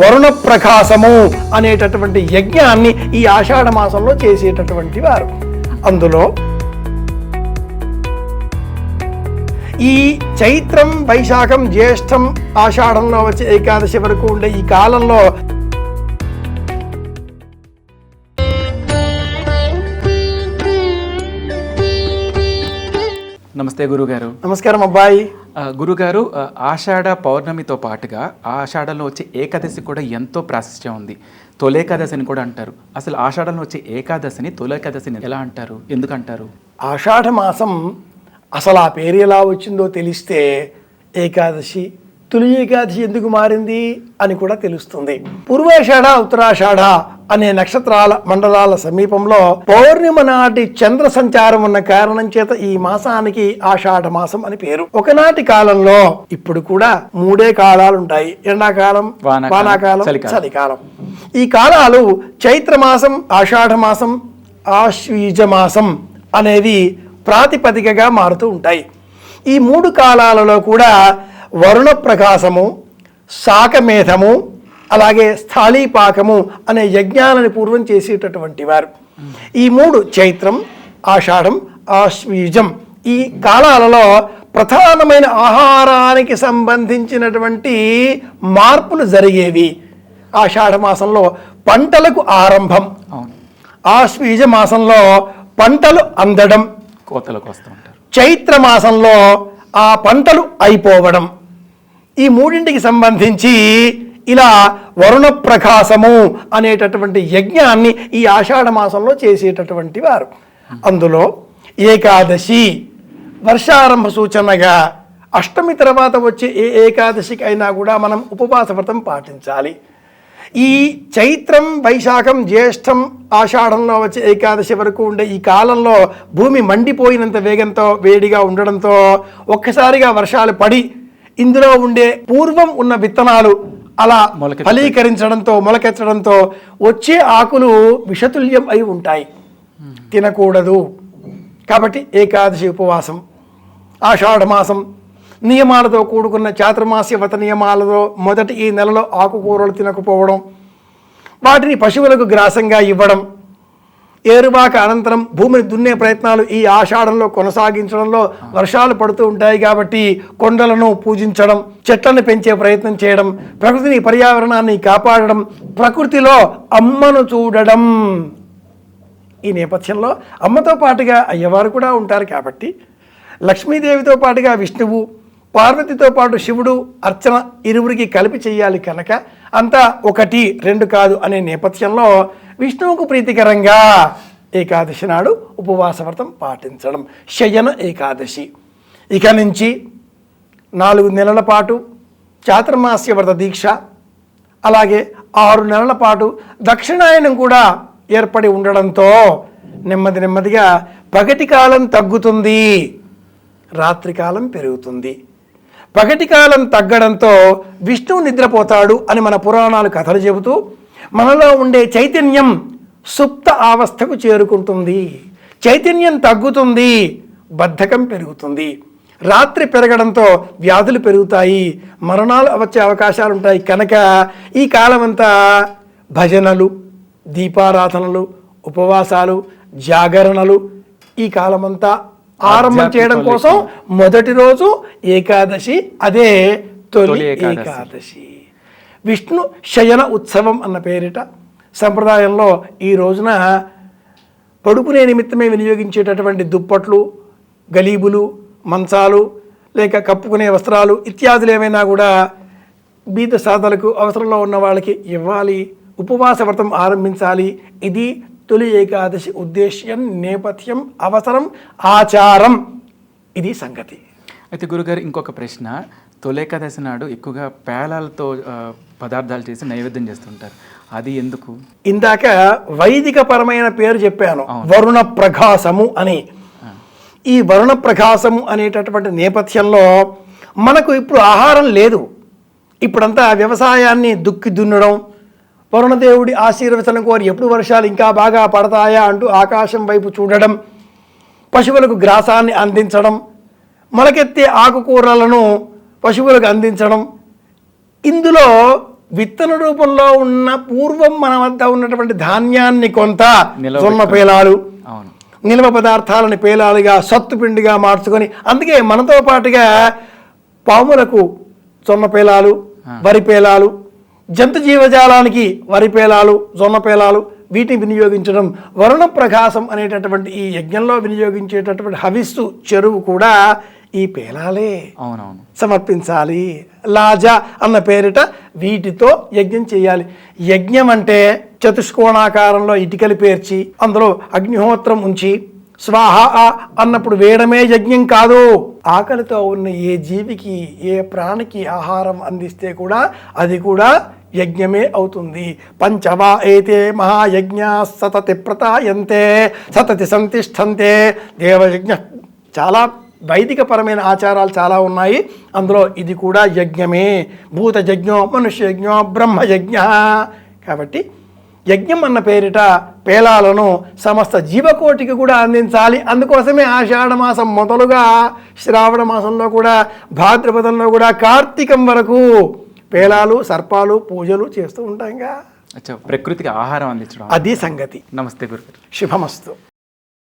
వరుణ ప్రకాశము అనేటటువంటి యజ్ఞాన్ని ఈ ఆషాఢ మాసంలో చేసేటటువంటి వారు. అందులో ఈ చైత్రం వైశాఖం జ్యేష్టం ఆషాఢంలో వచ్చే ఏకాదశి వరకు ఉండే ఈ కాలంలో నమస్తే గురుగారు. నమస్కారం అబ్బాయి. గురుగారు ఆషాఢ పౌర్ణమితో పాటుగా ఆషాఢలో వచ్చే ఏకాదశి కూడా ఎంతో ప్రాశస్త్యం ఉంది. తొలేకాదశి అని కూడా అంటారు. అసలు ఆషాఢంలో వచ్చే ఏకాదశిని తొలేకాదశిని ఎలా అంటారు? ఎందుకంటారు? ఆషాఢ మాసం అసలు ఆ పేరు ఎలా వచ్చిందో తెలిస్తే ఏకాదశి తొలి ఏకాదశి ఎందుకు మారింది అని కూడా తెలుస్తుంది. పూర్వాషాఢ ఉత్తరాషాఢ అనే నక్షత్రాల మండలాల సమీపంలో పౌర్ణిమ నాటి చంద్ర సంచారం ఉన్న కారణం చేత ఈ మాసానికి ఆషాఢ మాసం అని పేరు. ఒకనాటి కాలంలో ఇప్పుడు కూడా మూడే కాలాలు ఉంటాయి ఎండాకాలం వానాకాలం, చలికాలం. ఈ కాలాలు చైత్ర మాసం ఆషాఢ మాసం ఆశ్వీజ మాసం అనేవి ప్రాతిపదికగా మారుతూ ఉంటాయి. ఈ మూడు కాలాలలో కూడా వరుణ ప్రకాశము శాకమేధము అలాగే స్థాళీపాకము అనే యజ్ఞాలని పూర్వం చేసేటటువంటి వారు. ఈ మూడు చైత్రం ఆషాఢం ఆశ్వీజం ఈ కాలాలలో ప్రధానమైన ఆహారానికి సంబంధించినటువంటి మార్పులు జరిగేవి. ఆషాఢ మాసంలో పంటలకు ఆరంభం. ఆశ్వీజ మాసంలో పంటలు అందడం. కోతలకు వస్తూ ఉంటారు. చైత్ర మాసంలో ఆ పంటలు అయిపోవడం. ఈ మూడింటికి సంబంధించి ఇలా వరుణ ప్రకాశము అనేటటువంటి యజ్ఞాన్ని ఈ ఆషాఢ మాసంలో చేసేటటువంటి వారు. అందులో ఏకాదశి వర్షారంభ సూచనగా అష్టమి తర్వాత వచ్చే ఏ ఏకాదశికి అయినా కూడా మనం ఉపవాస వ్రతం పాటించాలి. ఈ చైత్రం వైశాఖం జ్యేష్టం ఆషాఢంలో వచ్చే ఏకాదశి వరకు ఉండే ఈ కాలంలో భూమి మండిపోయినంత వేగంతో వేడిగా ఉండడంతో ఒక్కసారిగా వర్షాలు పడి ఇందులో ఉండే పూర్వం ఉన్న విత్తనాలు అలా. ఫలీకరించడంతో మొలకెత్తడంతో వచ్చే ఆకులు విషతుల్యం అయి ఉంటాయి తినకూడదు కాబట్టి ఏకాదశి ఉపవాసం ఆషాఢ మాసం నియమాలతో కూడుకున్న చాతుర్మాస్య వ్రత నియమాలతో మొదటి ఈ నెలలో ఆకుకూరలు తినకపోవడం వాటిని పశువులకు గ్రాసంగా ఇవ్వడం ఏరువాక అనంతరం భూమిని దున్నే ప్రయత్నాలు ఈ ఆషాఢంలో కొనసాగించడంలో వర్షాలు పడుతూ ఉంటాయి కాబట్టి కొండలను పూజించడం చెట్లను పెంచే ప్రయత్నం చేయడం ప్రకృతిని పర్యావరణాన్ని కాపాడడం ప్రకృతిలో అమ్మను చూడడం ఈ నేపథ్యంలో అమ్మతో పాటుగా అయ్యవారు కూడా ఉంటారు కాబట్టి లక్ష్మీదేవితో పాటుగా విష్ణువు పార్వతితో పాటు శివుడు అర్చన ఇరువురికి కలిపి చేయాలి కనుక అంతా ఒకటి రెండు కాదు అనే నేపథ్యంలో విష్ణువుకు ప్రీతికరంగా ఏకాదశి నాడు ఉపవాస వ్రతం పాటించడం. శయన ఏకాదశి. ఇక నుంచి నాలుగు నెలల పాటు చాతుర్మాస్య వ్రత దీక్ష. అలాగే ఆరు నెలల పాటు దక్షిణాయనం కూడా ఏర్పడి ఉండడంతో నెమ్మది నెమ్మదిగా పగటి కాలం తగ్గుతుంది. రాత్రికాలం పెరుగుతుంది. పగటి కాలం తగ్గడంతో విష్ణువు నిద్రపోతాడు అని మన పురాణాలు కథలు చెబుతూ మనలో ఉండే చైతన్యం సుప్త అవస్థకు చేరుకుంటుంది. చైతన్యం తగ్గుతుంది బద్ధకం పెరుగుతుంది. రాత్రి పెరగడంతో వ్యాధులు పెరుగుతాయి మరణాలు వచ్చే అవకాశాలు ఉంటాయి కనుక ఈ కాలమంతా భజనలు దీపారాధనలు ఉపవాసాలు జాగరణలు ఈ కాలమంతా ఆరంభం చేయడం కోసం మొదటి రోజు ఏకాదశి అదే తొలి. ఏకాదశి. విష్ణు శయన ఉత్సవం అన్న పేరిట సంప్రదాయంలో ఈ రోజున పడుకునే నిమిత్తమే వినియోగించేటటువంటి దుప్పట్లు గలీబులు మంచాలు లేక కప్పుకునే వస్త్రాలు ఇత్యాదులు ఏమైనా కూడా బీద సాధలకు అవసరంలో ఉన్న వాళ్ళకి ఇవ్వాలి. ఉపవాస వ్రతం ఆరంభించాలి. ఇది తొలి ఏకాదశి ఉద్దేశ్యం నేపథ్యం అవసరం ఆచారం. ఇది సంగతి. అయితే గురుగారు ఇంకొక ప్రశ్న. తొలేకాదశి నాడు ఎక్కువగా పేలాలతో పదార్థాలు చేసి నైవేద్యం చేస్తుంటారు. అది ఎందుకు? ఇందాక వైదిక పరమైన పేరు చెప్పాను. వరుణ ప్రకాశము అని. ఈ వరుణ ప్రకాశము అనేటటువంటి నేపథ్యంలో మనకు ఇప్పుడు ఆహారం లేదు. ఇప్పుడంతా వ్యవసాయాన్ని దుక్కి దున్నడం వరుణదేవుడి ఆశీర్వచనం కోరి ఎప్పుడు వర్షాలు ఇంకా బాగా పడతాయా అంటూ ఆకాశం వైపు చూడడం పశువులకు గ్రాసాన్ని అందించడం మొలకెత్తే ఆకుకూరలను పశువులకు అందించడం. ఇందులో విత్తన రూపంలో ఉన్న పూర్వం మన వద్ద ఉన్నటువంటి ధాన్యాన్ని కొంత జొన్న పేలాలు నిల్వ పదార్థాలని పేలాలుగా సత్తు పిండిగా మార్చుకొని అందుకే మనతో పాటుగా పాములకు జొన్న పేలాలు వరి పేలాలు జంతు జీవజాలానికి వరి పేలాలు జొన్న పేలాలు వీటిని వినియోగించడం వరుణ ప్రకాశం అనేటటువంటి ఈ యజ్ఞంలో వినియోగించేటటువంటి హవిస్సు చెరువు కూడా ఈ పేలాలే. అవునవును. సమర్పించాలి. లాజ అన్న పేరిట వీటితో యజ్ఞం చేయాలి. యజ్ఞం అంటే చతుష్కోణాకారంలో ఇటుకలు పేర్చి అందులో అగ్నిహోత్రం ఉంచి స్వాహ అన్నప్పుడు వేయడమే యజ్ఞం కాదు. ఆకలితో ఉన్న ఏ జీవికి ఏ ప్రాణికి ఆహారం అందిస్తే కూడా అది కూడా యజ్ఞమే అవుతుంది. పంచవా ఏతే మహాయజ్ఞ సతతి ప్రతాయంతే సతతి సంతిష్టంతే. దేవయజ్ఞ చాలా వైదికపరమైన ఆచారాలు చాలా ఉన్నాయి. అందులో ఇది కూడా యజ్ఞమే. భూత యజ్ఞో మనుష్య యజ్ఞో బ్రహ్మ యజ్ఞ కాబట్టి యజ్ఞం అన్న పేరిట పేలాలను సమస్త జీవకోటికి కూడా అందించాలి. అందుకోసమే మాసం మొదలుగా శ్రావణ మాసంలో కూడా భాద్రపదంలో కూడా కార్తీకం వరకు పేలాలు సర్పాలు పూజలు చేస్తూ ఉంటాంగా. ప్రకృతికి ఆహారం అందించడం. అది సంగతి. నమస్తే గురుగారు. శుభమస్తు.